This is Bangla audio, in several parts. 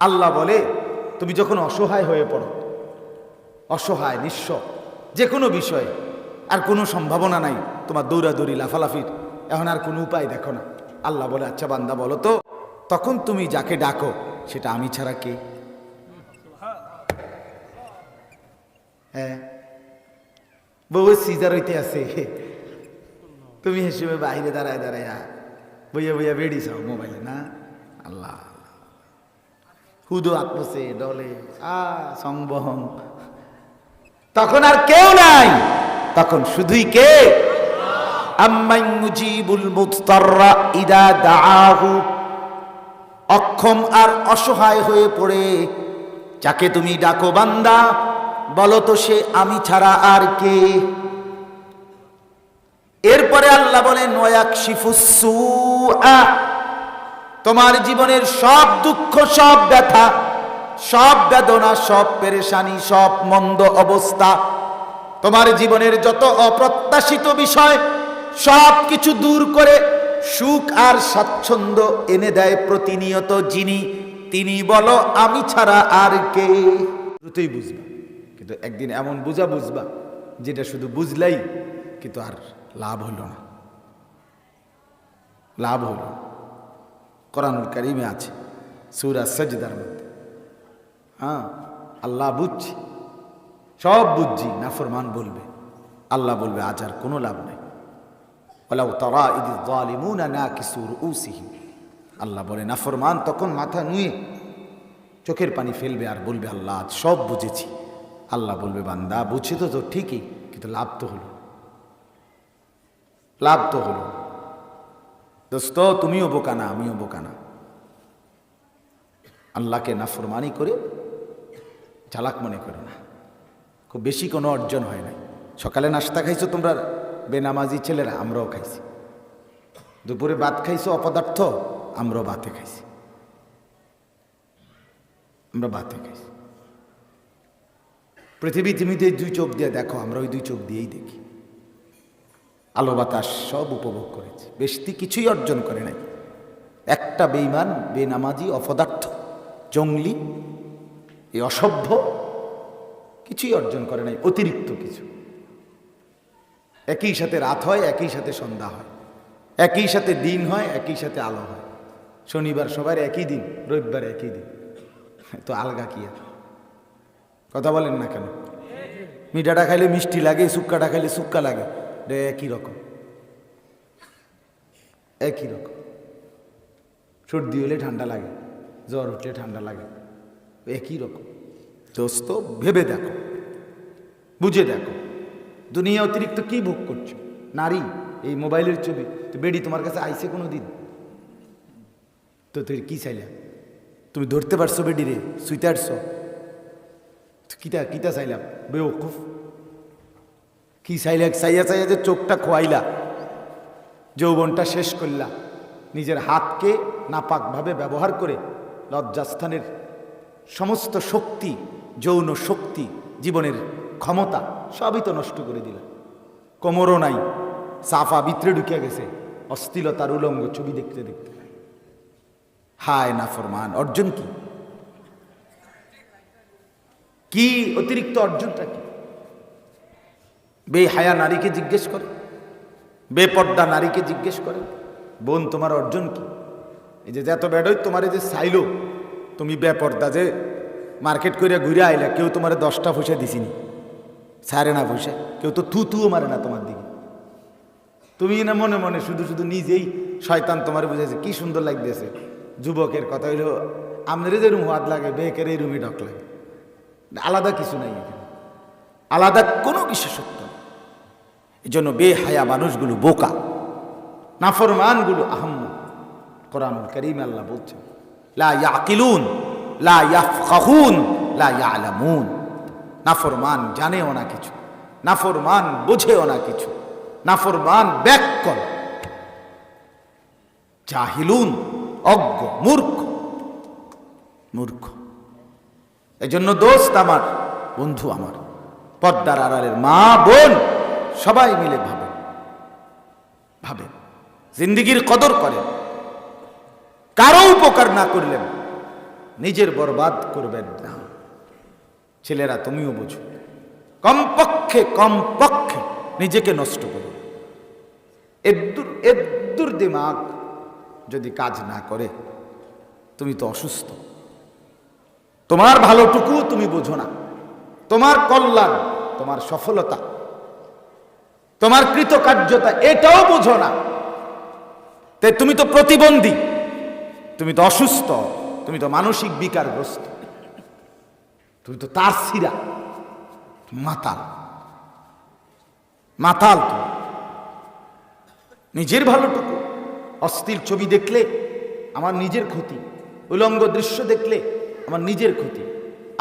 আল্লাহ বলে, তুমি যখন অসহায় হয়ে পড়ো, অসহায়, নিঃস্ব যে কোনো বিষয়ে, আর কোনো সম্ভাবনা নাই, তোমার দৌড়াদৌড়ি, লাফালাফির, এখন আর কোনো উপায় দেখো না। আল্লাহ বলে আচ্ছা বান্দা, বলো তো, তখন তুমি যাকে ডাকো, সেটা আমি ছাড়া কে? হ্যাঁ। বউ সিজার হইতে আছে। তুমি হিসেবে বাইরে দাঁড়ায় দাঁড়ায় বইয়া বইয়া বেড়ি চাও মোবাইলে, না? আল্লাহ। হুদো আত্মসে ডলে আ সংবহং তখন আর কেউ নাই। তখন শুধুই কে? আম্মাই মুজিবুল মুস্তাররা ইদা দাআহু। অক্ষম আর অসহায় হয়ে পড়ে। যাকে তুমি ডাকো বান্দা, বলো তো সে আমি ছাড়া আর কে? এরপরে আল্লাহ বলেন ওয়াক শিফুসুআ তোমার জীবনের সব দুঃখ, সব ব্যথা, সব বেদনা, সব পেরেশানি, সব মন্দ অবস্থা, তোমার জীবনের যত অপ্রত্যাশিত বিষয়, সব কিছু দূর করে সুখ আর স্বাচ্ছন্দ্য এনে দেয় প্রতিনিয়ত যিনি, তিনি বলো, আমি ছাড়া আর কে? দ্রুতই বুঝবা। কিন্তু একদিন এমন বুঝা বুঝবা, যেটা শুধু বুঝলাই কিন্তু আর লাভ হলো না। লাভ হলো না। কোরআনুল কারিমে আছে, সুরা সজদার মধ্যে। হ্যাঁ আল্লাহ বুঝছি, সব বুঝছি, নাফরমান বলবে। আল্লাহ বলবে, আজ আর কোনো লাভ নাই। ওলাউ তারা ইদি জালিমুনা না কিসুর উসিহিম আল্লাহ বলে, নাফরমান তখন মাথা নুয়ে চোখের পানি ফেলবে আর বলবে, আল্লাহ, আজ সব বুঝেছি। আল্লাহ বলবে, বান্দা, বুঝছি তো তো ঠিকই, কিন্তু লাভ তো হলো। লাভ তো হলো। দোস্ত, তুমিও বোকানা আমিও বোকানা আল্লাহকে নাফরমানি করে চালাক মনে করো না। খুব বেশি কোনো অর্জন হয় নাই সকালে নাস্তা খাইছো তোমরা, বেনামাজি ছেলেরা, আমরাও খাইছি। দুপুরে ভাত খাইছো, অপদার্থ, আমরাও ভাতে খাইছি। আমরা ভাতে খাইছি। পৃথিবী, তুমি তো দুই চোখ দিয়ে দেখো, আমরা ওই দুই চোখ দিয়েই দেখি। আলো বাতাস সব উপভোগ করেছে। বেশি কিছুই অর্জন করে নাই। একটা বেইমান বেনামাজি, অপদার্থ, জঙ্গলি, এই অসভ্য, কিছুই অর্জন করে নাই, অতিরিক্ত কিছু। একই সাথে রাত হয়, একই সাথে সন্ধ্যা হয়। একই সাথে দিন হয়, একই সাথে আলো হয়। শনিবার সবার একই দিন, রবিবার একই দিন। তো আলগা কি আর? কথা বলেন না কেন? মিঠাটা খাইলে মিষ্টি লাগে সুক্কাটা খাইলে সুক্কা লাগে। একই রকম। একই রকম। সর্দি হলে ঠান্ডা লাগে, জ্বর উঠলে ঠান্ডা লাগে, একই রকম। দোস্ত, ভেবে দেখো, বুঝে দেখো, দুনিয়া অতিরিক্ত কি ভোগ করছ? নারী, এই মোবাইলের ছবি, তো বেডি তোমার কাছে আইসে কোনো দিন তো তুই কি চাইলা? তুমি ধরতে পারছ বেডি রে শুইতে আসছো কিতা কিতা চাইলাম বেওকুফ। কি চাইলা চাইয়া চাইয়া যে চোখটা খোয়াইলা, যৌবনটা শেষ করলা, নিজের হাতকে নাপাকভাবে ব্যবহার করে লজ্জাস্থানের সমস্ত শক্তি, যৌন শক্তি, জীবনের ক্ষমতা সবই তো নষ্ট করে দিলা। কোমরও নাই, সাফা ভিতরে ঢুকে গেছে, অস্থিলতার উলঙ্গ ছবি দেখতে দেখতে। হায় না ফরমান, অর্জন কি? কি অতিরিক্ত অর্জনটা কি? বেহায়া নারীকে জিজ্ঞেস করে, বেপর্দা নারীকে জিজ্ঞেস করে, বোন, তোমার অর্জন কি? এই যে এত বেডই তোমার যে চাইলো তুমি বেপর্দা যে মার্কেট করে ঘুরে আইলা, কেউ তোমার দশটা পয়সা দিছিনি সারে না পয়সা, কেউ তো থু থুও মারে না তোমার দিকে। তুমি না মনে মনে শুধু শুধু নিজেই শয়তান তোমার বুঝেছে কি সুন্দর লাগতেছে। যুবকের কথা হইল আপনার যে রুম হাত লাগে, বেকের এই রুমে ঢক লাগে। আলাদা কিছু নাই এখানে। আলাদা কোনো বিশেষত্ব নেই এই জন্য বেহায়া মানুষগুলো বোকা। নাফরমানগুলো আহম্ম। কোরআনুল করিম আল্লাহ বলছেন, লা ইয়াকিলুন, লা ইয়াফকাহুন, লা ইয়ালামুন। নাফরমান জানেও না কিছু, নাফরমান বোঝেও না কিছু, নাফরমান ব্যাকল জাহিলুন, অজ্ঞ, মূর্খ মূর্খ। এজন্য দোস্ত আমার, বন্ধু আমার পদ্মার আড়ালের মা বোন সবাই মিলে ভাবেন ভাবেন জিন্দিগির কদর করেন কারও উপকার না করলেন, নিজের বরবাদ করবেন না। ছেলেরা, তুমিও বুঝো। কমপক্ষে কমপক্ষে নিজেকে নষ্ট করো। এদ্দুর এদ্দুর দিমাগ যদি কাজ না করে, তুমি তো অসুস্থ। তোমার ভালোটুকু তুমি বোঝো না। তোমার কল্যাণ, তোমার সফলতা তোমার কৃতকার্যতা, এটাও বোঝো না। তাই তুমি তো প্রতিবন্ধী, তুমি তো অসুস্থ, তুমি তো মানসিক বিকারগ্রস্ত, তুমি তো তার সিরা মাতাল। মাতাল তো। নিজের ভালোটুকু, অস্থির ছবি দেখলে আমার নিজের ক্ষতি, উলঙ্গ দৃশ্য দেখলে আমার নিজের ক্ষতি।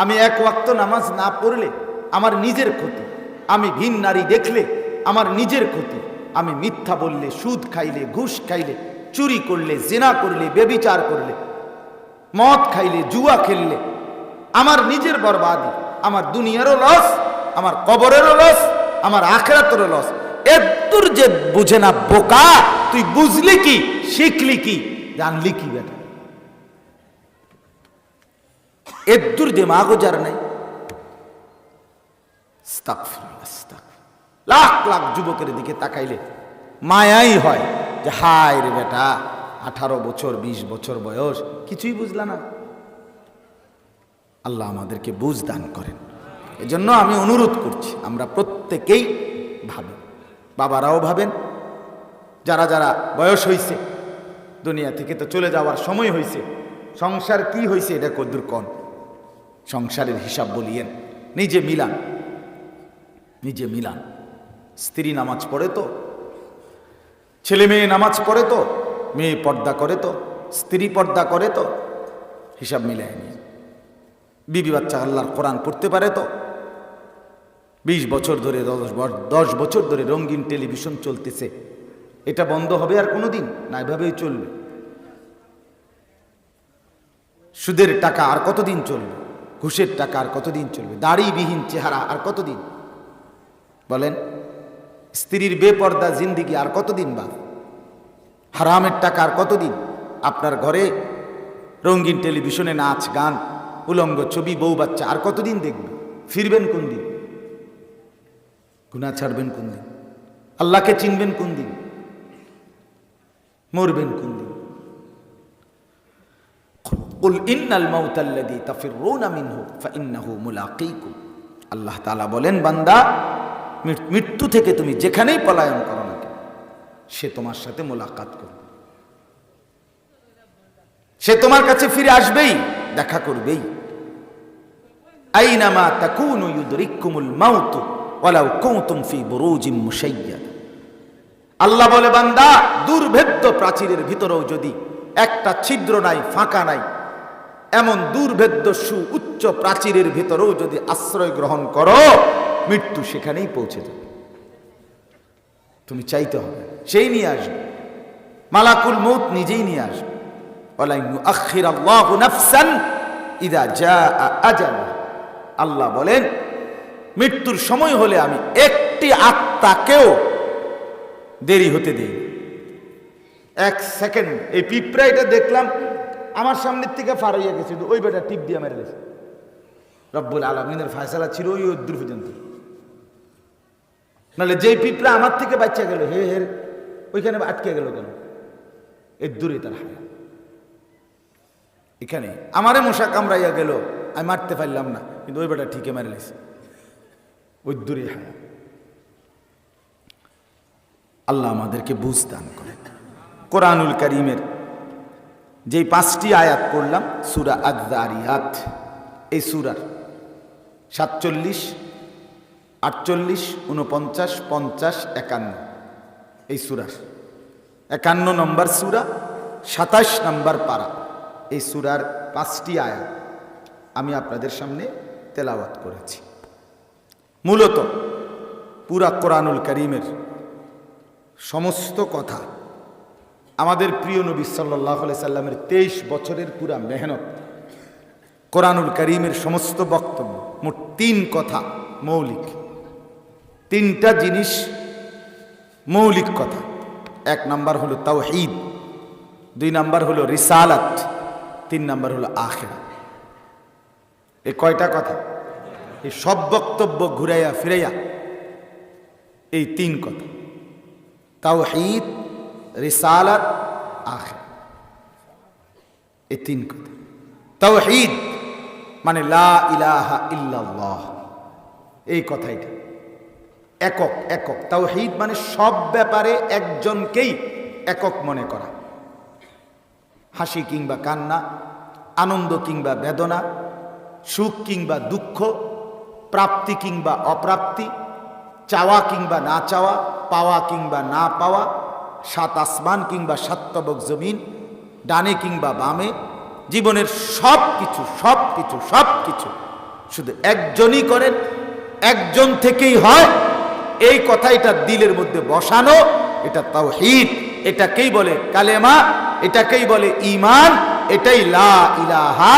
আমি এক ওয়াক্ত নামাজ না পড়লে আমার নিজের ক্ষতি। আমি ভিন নারী দেখলে আমার নিজের ক্ষতি। আমি মিথ্যা বললে, সুদ খাইলে, ঘুষ খাইলে, চুরি করলে, জেনা করলে, বেবিচার করলে, মদ খাইলে, জুয়া খেললে, আমার নিজের বরবাদি, আমার দুনিয়ারও লস, আমার কবরেরও লস, আমার আখরাতেরও লস। এত্তুর যে বুঝে না বোকা, তুই বুঝলি কি, শিখলি কি, জানলি কি বেটা? এদ্দুর দিমাগও যার নাই আস্তাগফিরুল্লাহ। লাখ লাখ যুবকের দিকে তাকাইলে মায়াই হয় যে, হায় রে বেটা, আঠারো বছর ২০ বছর বয়স, কিছুই বুঝলা না। আল্লাহ আমাদেরকে বুঝ দান করেন। এজন্য আমি অনুরোধ করছি, আমরা প্রত্যেকেই ভাবেন বাবারাও ভাবেন, যারা যারা বয়স হয়েছে দুনিয়া থেকে তো চলে যাওয়ার সময় হয়েছে সংসার কি হয়েছে এটা কদ্দুর কন? সংসারের হিসাব বলিয়েন, নিজে মিলান নিজে মিলান। স্ত্রী নামাজ পড়ে তো, ছেলে মেয়ে নামাজ পড়ে তো, মেয়ে পর্দা করে তো, স্ত্রী পর্দা করে তো, হিসাব মিলাই নিয়ে বিবি বাচ্চা আল্লাহর কোরআন পড়তে পারে তো, বিশ বছর ধরে দশ বছর ধরে রঙিন টেলিভিশন চলতেছে। এটা বন্ধ হবে আর কোনোদিন, না এভাবেই চলবে। সুদের টাকা আর কতদিন চলবে? ঘুষের টাকা আর কতদিন চলবে? দাড়িবিহীন চেহারা আর কতদিন? বলেন স্ত্রীর বেপর্দা জিন্দিগি আর কতদিন বা হারামের টাকা আর কতদিন? আপনার ঘরে রঙিন টেলিভিশনে নাচ, গান, উলঙ্গ ছবি, বউ বাচ্চা আর কতদিন দেখবে ফিরবেন কোন দিন? গুণা ছাড়বেন কোন দিন? আল্লাহকে চিনবেন কোন দিন? মরবেন কোন দিন? আল্লাহ বলেন, বান্দা মৃত্যু থেকে তুমি যেখানেই পলায়ন করো না সে তোমার সাথে মোলাকাত করবে। সে তোমার কাছে ফিরে আসবেই, দেখা করবেই। আইনামা তাকুনু ইউদরিকুমুল মাউত ওয়ালাউ কুনতুম ফি বুরুজিম মুশাইয়াদা। আল্লাহ বলে, বান্দা, দুর্ভেদ্য প্রাচীরের ভিতরেও যদি একটা ছিদ্র নাই, ফাঁকা নাই, এমন দুর্ভেদ্য সু উচ্চ প্রাচীরের ভিতরেও যদি আশ্রয় গ্রহণ করো মৃত্যু সেখানেই পৌঁছে যাবে। তুমি চাইতে হবে, সেই নিয়ে আসবে। মালাকুল মৌত নিজেই নিয়ে আসবে। আল্লাহু বলেন, মৃত্যুর সময় হলে আমি একটি আত্মাকেও দেরি হতে দেই এক সেকেন্ড, এই পিঁপড়া এটা দেখলাম, আমার সামনের থেকে ফার হইয়া গেছে ওই বেটা টিপ দিয়ে মেরে গেছে রব্বুল আলমিনের ফায়সালা ছিল ওই দূর নাহলে যেই পিঁপড়া আমার থেকে বাচ্চা গেল, হে হে, ওইখানে আটকে গেল কেন? এর দূরে তার হায়া। এখানে আমারে মশা কামড়াইয়া গেল, আমি মারতে পারলাম না, কিন্তু ওই বেটা ঠিকই মেরে লেছে। ওই দূরে হায়া। আল্লাহ আমাদেরকে বুঝ দান করেন। কোরআনুল করিমের যেই পাঁচটি আয়াত পড়লাম, সুরা আদারিয়াত এই সুরার সাতচল্লিশ আটচল্লিশ, উনপঞ্চাশ, পঞ্চাশ, একান্ন। এই সুরার। একান্ন নম্বর সুরা, সাতাশ নম্বর পারা। এই সুরার পাঁচটি আয়াত আমি আপনাদের সামনে তেলাওয়াত করেছি। মূলত পুরা কোরআনুল করিমের সমস্ত কথা আমাদের প্রিয় নবী সাল্লাহ সাল্লামের তেইশ বছরের পুরা মেহনত, কোরআনুল করিমের সমস্ত বক্তব্য, মোট তিন কথা মৌলিক। তিনটা জিনিস মৌলিক কথা। এক নাম্বার হলো তাওহীদ, দুই নাম্বার হলো রিসালাত, তিন নাম্বার হলো আখেরা এই কয়টা কথা? এই সব বক্তব্য ঘুরাইয়া ফিরাইয়া এই তিন কথা। তাও তাওহীদ, রিসালাত আখির এই তিন কথা। তাওহীদ মানে লা ইলাহা ইল্লাল্লাহ। এই কথাইটা একক একক। তাওহীদ মানে সব ব্যাপারে একজনকেই একক মনে করা। হাসি কিংবা কান্না, আনন্দ কিংবা বেদনা, সুখ কিংবা দুঃখ, প্রাপ্তি কিংবা অপ্রাপ্তি, চাওয়া কিংবা না চাওয়া, পাওয়া কিংবা না পাওয়া, সাত আসমান কিংবা সাতবক জমিন, ডানে কিংবা বামে, জীবনের সব কিছু সব কিছু সব কিছু। শুধু একজনই করেন, একজন থেকেই হয়। এই কথা এটা দিলের মধ্যে বসানো, এটা তাও হিট এটাকেই বলে কালেমা, এটাকেই বলে ইমান এটাই লা ইলাহা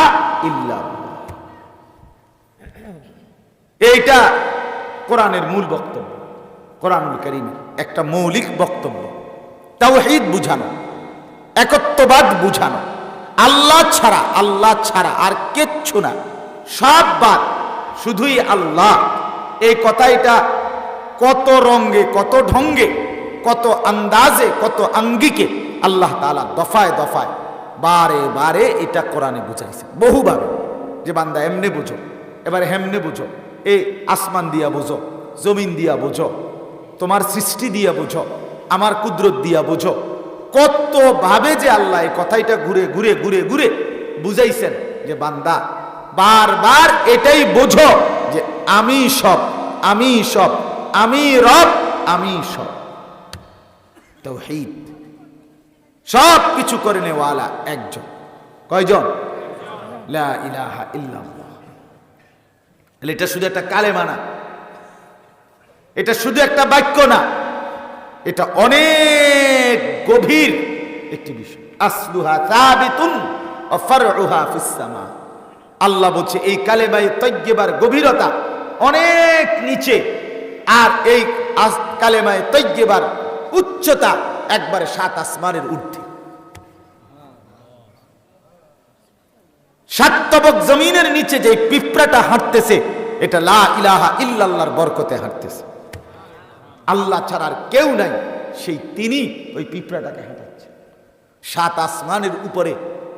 ইল্লাল্লাহ। এইটা কোরআনের মূল বক্তব্য, কোরআনুল করিমের একটা মৌলিক বক্তব্য। তাওহীদ বুঝানো, একত্ববাদ বুঝানো। আল্লাহ ছাড়া আল্লাহ ছাড়া আর কিচ্ছু না। সব বাদ, শুধুই আল্লাহ। এই কথা এটা কত রঙ্গে কত ঢঙ্গে, কত আন্দাজে, কত আঙ্গিকে আল্লাহ তাআলা দফায় দফায় বারে বারে এটা কোরআনে বুঝাইছে। বহুভাবে যে বান্দা এমনে বুঝো, এবারে হেমনে বুঝো এই আসমান দিয়া বুঝো, জমিন দিয়া বুঝো, তোমার সৃষ্টি দিয়া বুঝো, আমার কুদরত দিয়া বুঝো, কত ভাবে যে আল্লাহ এই কথাইটা ঘুরে ঘুরে ঘুরে ঘুরে বুঝাইছেন যে বান্দা বারবার এটাই বোঝো যে আমি সব আমি সব আমি রব, আমি সব। তৌহিদ। সব কিছু করে নেওয়ালা একজন। কয়জন? এটা শুধু একটা কালেমা না। এটা শুধু একটা বাক্য না। এটা অনেক গভীর একটি বিষয়। আল্লাহ বলছে, এই কালেমায়ে তৈয়্যিবার গভীরতা অনেক নিচে। আর এই কালেমায়ে তৈয়্যিবার উচ্চতা একবারে সাত আসমানের ঊর্ধ্বে। সাতবক জমিনের নিচে যে পিঁপড়াটা হাঁটতেছে, এটা লা ইলাহা ইল্লাল্লাহর বরকতে হাঁটতেছে। আল্লাহ ছাড়া আর কেউ নাই, সেই তিনি ওই পিঁপড়াটাকে হাঁটাচ্ছে। সাত আসমানের উপরে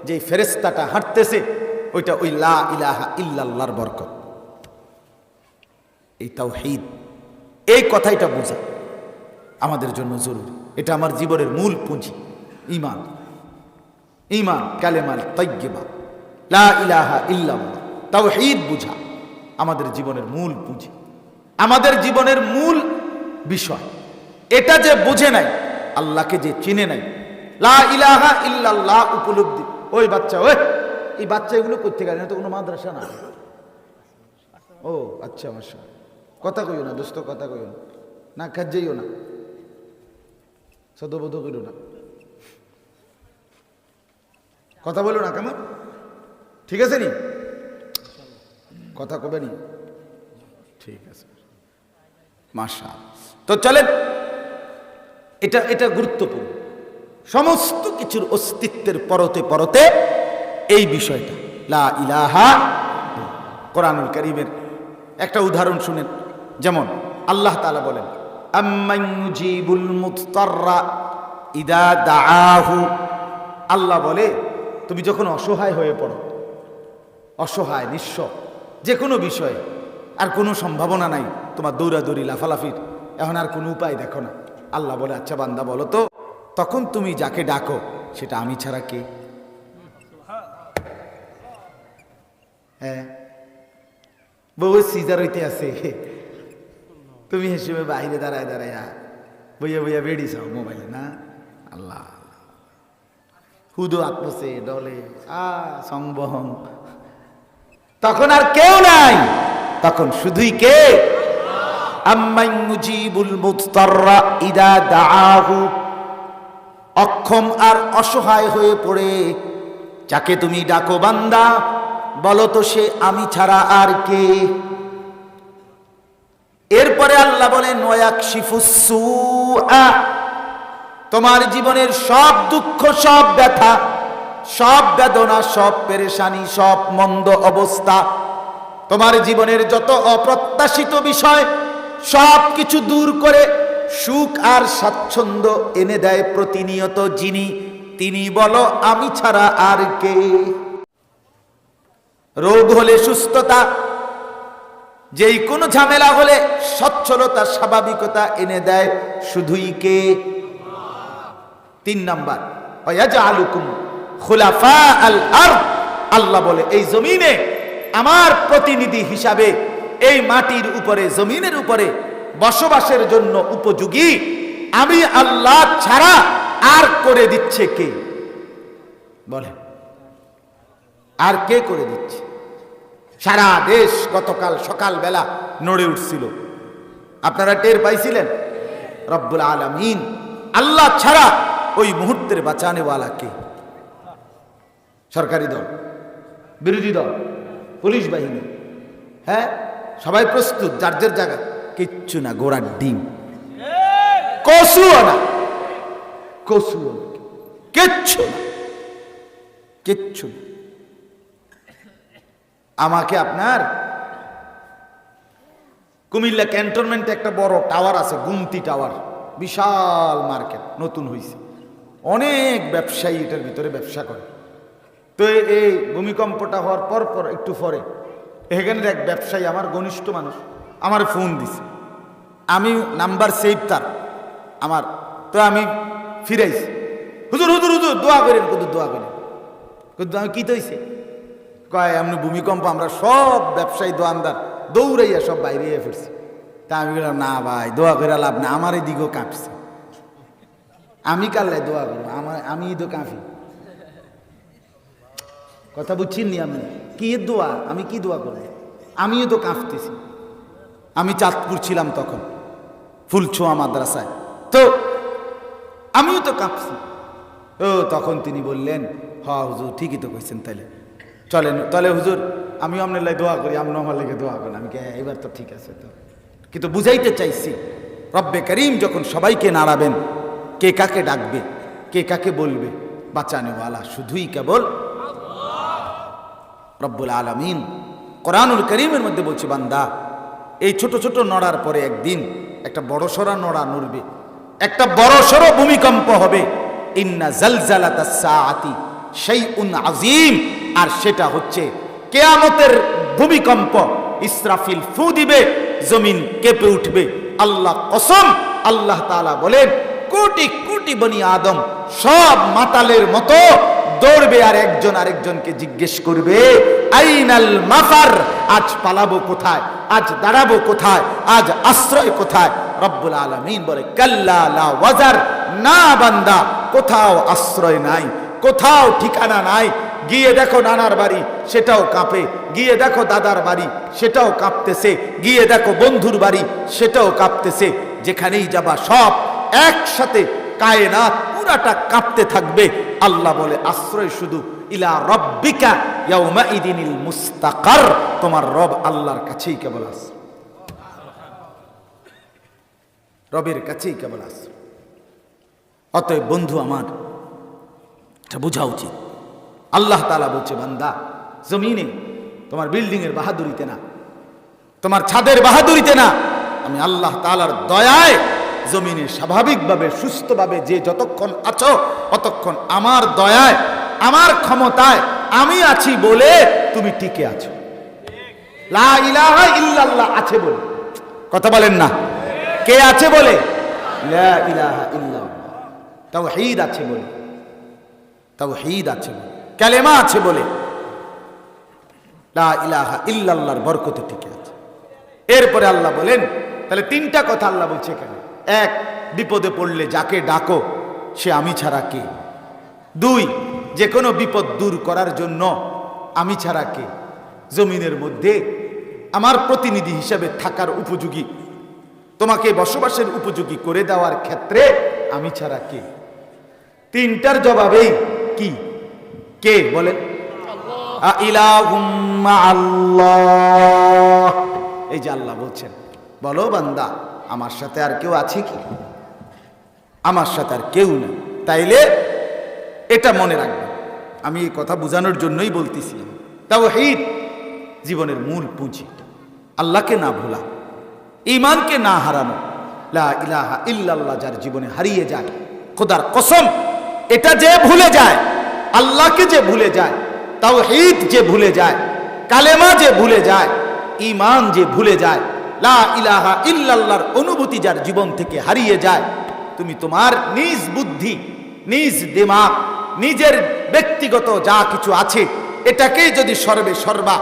যে ফেরেস্তাটা হাঁটতেছে, ওইটা ওই লা ইলাহা ইল্লাল্লাহর বরকত। এই তাওহীদ এই কথাইটা বোঝা আমাদের জন্য জরুরি। এটা আমার জীবনের মূল পুঁজি। ইমান ইমান কালেমাল তৈয়বা লা ইলাহা ইল্লাল্লাহ। তাওহীদ বুঝা আমাদের জীবনের মূল পুঁজি। আমাদের জীবনের মূল বিষয়। এটা যে বুঝে নাই, আল্লাহকে যে চিনে নাই, লা ইলাহা ইল্লাল্লাহ উপলব্ধি। ওই বাচ্চা, ওই, এই বাচ্চা এগুলো করতে গেলে তো কোনো মাদ্রাসা না। ও আচ্ছা মাসা কথা কইও না, দোস্ত, কথা কইও না। না কাজেইও না। সদবোধ করিও না। কথা বলো না কেমন? ঠিক আছে নি? কথা কবে নি? ঠিক আছে। মাসা তো চলেন, এটা এটা গুরুত্বপূর্ণ। সমস্ত কিছুর অস্তিত্বের পরতে পরতে এই বিষয়টা। লা ইলাহা কোরআনুল করিমের একটা উদাহরণ শুনেন। যেমন আল্লাহ তাআলা বলেন আল্লাহ বলে, তুমি যখন অসহায় হয়ে পড়ো, অসহায়, নিঃস্ব যে কোনো বিষয়ে, আর কোনো সম্ভাবনা নাই, তোমার দৌড়াদৌড়ি, লাফালাফির, এখন আর কোনো উপায় দেখো না। আল্লাহ বলে আচ্ছা বান্দা, বলো তো, তখন তুমি যাকে ডাকো, সেটা আমি ছাড়া কে? হ্যাঁ বউ সিজার হইতে আছে। তুমি হিসেবে বাইরে দাঁড়ায় দাঁড়ায় বইয়া বইয়া বেড়ি চাও মোবাইলে, না? আল্লাহ। হুদো আত্মসে, ডলে, আ তখন আর কেউ নাই। তখন শুধুই কে? আম্মাই মুজিবুল মুস্তাররা ইদা দাআহু। অক্ষম আর অসহায় হয়ে পড়ে। যাকে তুমি ডাকো বান্দা, বলো তো সে আমি ছাড়া আর কে? এরপরে আল্লাহ বলেন তোমার জীবনের সব দুঃখ, সব ব্যথা, সব বেদনা, সব পেরেশানি, সব মন্দ অবস্থা, তোমার জীবনের যত অপ্রত্যাশিত বিষয়, সব কিছু দূর করে সুখ আর স্বাচ্ছন্দ্য এনে দেয় প্রতিনিয়ত যিনি, তিনি বলো, আমি ছাড়া আর কে? রোগ হলে সুস্থতা যেই কোনো ঝামেলা হলে সচ্ছলতা, স্বাভাবিকতা এনে দেয় শুধুই কে? তিন নাম্বার আল আল্লাহ বলে, এই জমিনে আমার প্রতিনিধি হিসাবে এই মাটির উপরে, জমিনের উপরে বসবাসের জন্য উপযোগী আমি আল্লাহ ছাড়া আর করে দিচ্ছে কে? বলে আর কে করে দিচ্ছে? সারা দেশ গতকাল সকালবেলা নড়ে উঠছিল। আপনারা টের পাইছিলেন? রব্বুল আলমিন আল্লাহ ছাড়া ওই মুহূর্তের বাঁচানেওয়ালা কে? সরকারি দল, বিরোধী দল, পুলিশ বাহিনী হ্যাঁ? সবাই প্রস্তুত, যার যার জায়গা। কিচ্ছু না, গোড়ার ডিম। কসুও না। কসুও কিচ্ছু না। কিচ্ছু না। আমাকে আপনার কুমিল্লা ক্যান্টনমেন্টে একটা বড় টাওয়ার আছে, গুমতি টাওয়ার। বিশাল মার্কেট, নতুন হয়েছে অনেক ব্যবসায়ী এটার ভিতরে ব্যবসা করে। তো এই ভূমিকম্পটা হওয়ার পর পর, একটু পরে, এখানের এক ব্যবসায়ী আমার ঘনিষ্ঠ মানুষ, আমার ফোন দিছে। আমি নাম্বার সেভ তার, আমার। তো আমি ফিরাইছি। হুজুর হুজুর হুজুর, দোয়া করেন কত দোয়া করেন। কিন্তু আমি কি তৈছে কয়, এমনি ভূমিকম্প, আমরা সব ব্যবসায়ী দোয়ানদার দৌড়াইয়া সব বাইরে ফিরছি। তা আমি বললাম, না ভাই, দোয়া করে লাভ না আমার এই এদিকেও কাঁপছে। আমি কাল্লাই দোয়া করব, আমার, আমি তো কাঁপি। কথা বুঝছেন নি আপনি? কি দোয়া? আমি কি দোয়া করব? আমিও তো কাঁপতেছি। আমি চাঁদপুর ছিলাম তখন, ফুলছোয়া মাদ্রাসায়। তো আমিও তো কাঁপছি। ও, তখন তিনি বললেন, হ, হুজুর, ঠিকই তো কইছেন তাইলে। চলেন, তাহলে হুজুর, আমিও আপনার লাই দোয়া করি আপনি আমার লেগে দোয়া করেন। আমি এবার তো ঠিক আছে তো। কিন্তু বুঝাইতে চাইছি, রব্বে করিম যখন সবাইকে নাড়াবেন, কে কাকে ডাকবে, কে কাকে বলবে, বাঁচানেওয়ালা শুধুই কেবল রব্বুল আলমিন কোরআনুল করিমের মধ্যে বলছি, বান্দা, এই ছোট ছোট নড়ার পরে একদিন একটা বড় সড়া নড়া নড়বে, একটা বড় সড়ো ভূমিকম্প হবে। ইন্না জালজালাতা সাআতি শাইউন আজিম আর সেটা হচ্ছে কেয়ামতের ভূমিকম্প। ইসরাফিল ফু দিবে, জমিন কেঁপে উঠবে। আল্লাহ কসম, আল্লাহ তালা বলেন, কোটি কোটি বনি আদম সব মাতালের মতো দৌড়বে আর একজন আরেকজনকে জিজ্ঞেস করবে, আইনাল মাফার? আজ পালাবো কোথায়? আজ দাঁড়াবো কোথায়? আজ আশ্রয় কোথায়? রব্বুল আলামিন বলে, কাল্লা লা ওয়াজার, না বান্দা, কোথাও আশ্রয় নাই, কোথাও ঠিকানা নাই গিয়ে দেখো নানার বাড়ি, সেটাও কাঁপে। গিয়ে দেখো দাদার বাড়ি, সেটাও কাঁপতেছে। গিয়ে দেখো বন্ধুর বাড়ি, সেটাও কাঁপতেছে। যেখানেই যাবা সব একসাথে কায়নাত পুরাটা কাঁপতে থাকবে। আল্লাহ বলে, আশ্রয় শুধু ইলা রব্বিকা ইয়াউমা ইদিনিল মুস্তাকার তোমার রব আল্লাহর কাছেই কেবল আশ্রয়। রবের কাছেই কেবল আশ্রয়। অতএব বন্ধু আমার, এটা বোঝা উচিত। আল্লাহ তালা বলছে, বান্দা, জমিনে তোমার বিল্ডিং এর বাহাদুরিতে না, তোমার ছাদের বাহাদুরিতে না, আমি আল্লাহ তালার দয়ায় জমিনে স্বাভাবিকভাবে, সুস্থভাবে যে যতক্ষণ আছো, ততক্ষণ আমার দয়ায়, আমার ক্ষমতায় আমি আছি বলে তুমি টিকে আছো। লা ইল্লাল্লাহ আছে বলে। কথা বলেন না। কে আছে বলে? ইলাহা ইল্লাল্লাহ। তাওহীদ আছে বলে। তাওহীদ আছে বলে। কালেমা আছে বলে। ইলাহা ইল্লাল্লাহর বরকতে টিকে আছে। এরপরে আল্লাহ বলেন, তাহলে তিনটা কথা আল্লাহ বলছে এখানে। এক, বিপদে পড়লে যাকে ডাকো, সে আমি ছাড়া কে? দুই যে কোনো বিপদ দূর করার জন্য আমি ছাড়া কে? জমিনের মধ্যে আমার প্রতিনিধি হিসাবে থাকার উপযোগী, তোমাকে বসবাসের উপযোগী করে দেওয়ার ক্ষেত্রে আমি ছাড়া কে? তিনটার জবাবেই কি? কে বলেন আল্লাহ। এই যে আল্লাহ বলছেন, বলো বান্দা, আমার সাথে আর কেউ আছে কি? আমার সাথে আর কেউ নেই। তাইলে এটা মনে রাখবে। আমি এই কথা বোঝানোর জন্যই বলতেছি। তাও হিট জীবনের মূল পুঁজি। আল্লাহকে না ভোলা ইমানকে না হারানো। লা ইলাহা ইল্লাল্লাহ যার জীবনে হারিয়ে যায়, খোদার কসম, এটা যে ভুলে যায় আল্লাহকে যে ভুলে যায় তাও যে ভুলে যায়, কালেমা যে ভুলে যায় ইমান যে ভুলে যায়, লা ইলাহা ইল্লাল্লাহর অনুভূতি যার জীবন থেকে হারিয়ে যায়, তুমি তোমার নিজ বুদ্ধি, নিজ দিমাগ, নিজের ব্যক্তিগত যা কিছু আছে, এটাকেই যদি সর্বে সর্বা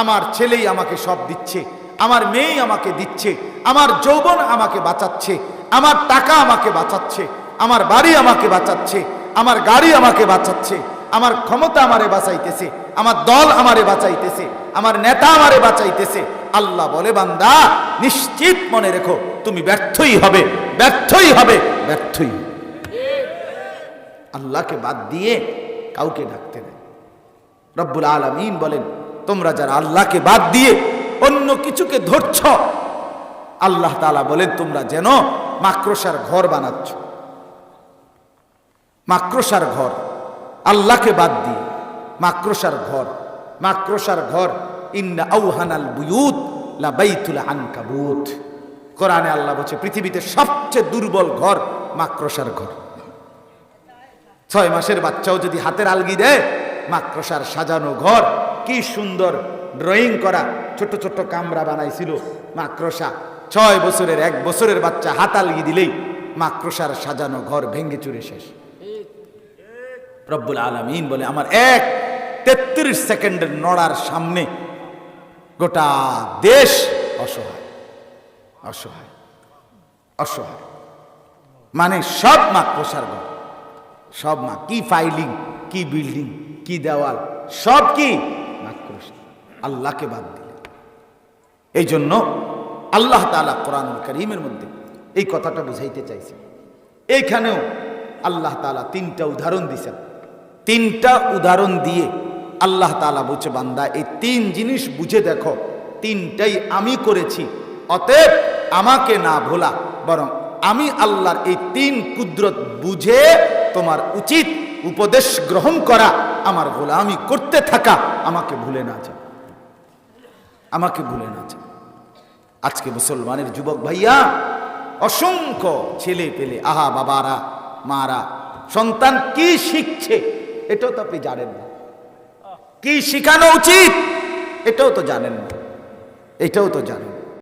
আমার ছেলেই আমাকে সব দিচ্ছে, আমার মেয়েই আমাকে দিচ্ছে, আমার যৌবন আমাকে বাঁচাচ্ছে, আমার টাকা আমাকে বাঁচাচ্ছে, আমার বাড়ি আমাকে বাঁচাচ্ছে, আমার গাড়ি আমাকে বাঁচাচ্ছে আমার ক্ষমতা আমারে বাঁচাইতেছে, আমার দল আমারে বাঁচাইতেছে, আমার নেতা আমারে বাঁচাইতেছে। আল্লাহ বলে, বান্দা, নিশ্চিত মনে রেখো, তুমি ব্যর্থই হবে ব্যর্থই হবে, ব্যর্থই আল্লাহকে বাদ দিয়ে কাউকে ডাকতে নেই। রব্বুল আলমিন বলেন, তোমরা যারা আল্লাহকে বাদ দিয়ে অন্য কিছুকে ধরছ, আল্লাহ তালা বলেন, তোমরা যেন মাক্রসার ঘর বানাচ্ছ। মাক্রসার ঘর। আল্লাহকে বাদ দিয়ে মাক্রসার ঘর মাক্রসার ঘর, ইন্না আউহানাল বুয়ুত লা বাইতুল আনকাবুত। কোরআনে আল্লাহ বলছে, পৃথিবীতে সবচেয়ে দুর্বল ঘর মাক্রসার ঘর। ছয় মাসের বাচ্চাও যদি হাতের আলগি দেয় মাক্রসার সাজানো ঘর, কি সুন্দর ড্রয়িং করা, ছোট ছোট কামরা বানাইছিল মাক্রসা ছয় বছরের, এক বছরের বাচ্চা হাত আলগি দিলেই মাক্রসার সাজানো ঘর ভেঙ্গে চুরে শেষ। রব্বুল আলমিন বলে, আমার এক তেত্রিশ সেকেন্ডের নড়ার সামনে গোটা দেশ অসহায় অসহায় অসহায়। মানে সব মাক্রসার ঘর, সব মা কি ফাইলিং কি বিল্ডিং কি দেওয়াল, সব কি আল্লাহকে বাদ দিলে। এই জন্য আল্লাহ তালা কোরআনুল করিমের মধ্যে এই কথাটা বুঝাইতে চাইছে। এইখানেও আল্লাহ তালা তিনটা উদাহরণ দিছেন। তিনটা উদাহরণ দিয়ে আল্লাহ তালা বলছে, বান্দা, এই তিন জিনিস বুঝে দেখো, তিনটাই আমি করেছি, অতএব আমাকে না ভোলা, বরং আমি আল্লাহর এই তিন কুদরত বুঝে তোমার উচিত উপদেশ গ্রহণ করা, আমার গোলামি করতে থাকা, আমাকে ভুলে না যা আমাকে ভুলে না যা আজকে মুসলমানের যুবক ভাইয়া, অসংখ্য ছেলে পেলে, আহা বাবারা, মারা, সন্তান কি শিখছে? এটাও তো আপনি জানেন না। কি শিখানো উচিত? এটাও তো জানেন না। এটাও তো জানেন।